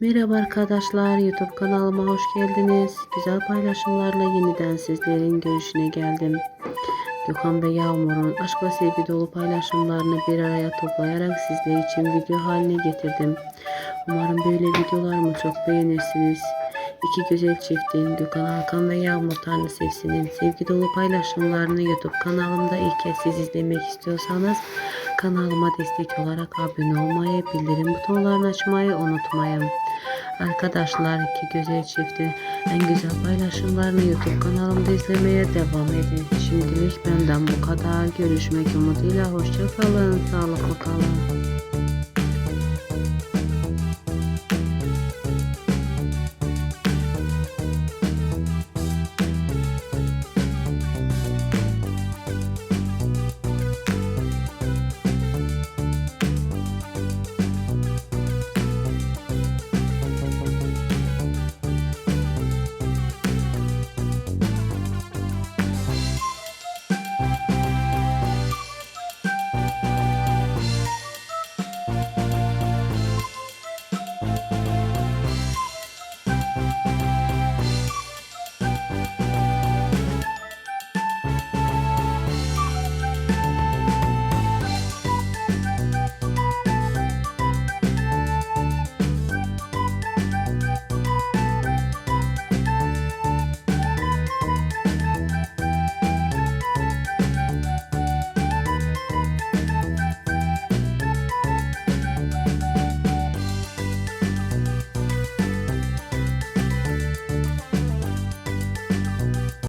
Merhaba arkadaşlar, YouTube kanalıma hoş geldiniz. Güzel paylaşımlarla yeniden sizlerin görüşüne geldim. Gökhan ve Yağmur'un aşk ve sevgi dolu paylaşımlarını bir araya toplayarak sizler için video haline getirdim. Umarım böyle videolarımı çok beğenirsiniz. İki güzel çiftin Gökhan Hakan ve Yağmur Tanrısevsi'nin sevgi dolu paylaşımlarını YouTube kanalımda ilk kez siz izlemek istiyorsanız kanalıma destek olarak abone olmayı, bildirim butonlarını açmayı unutmayın. Arkadaşlar iki güzel çiftin en güzel paylaşımlarını YouTube kanalımda izlemeye devam edin. Şimdilik benden bu kadar. Görüşmek umuduyla. Hoşçakalın. Sağlıklı kalın.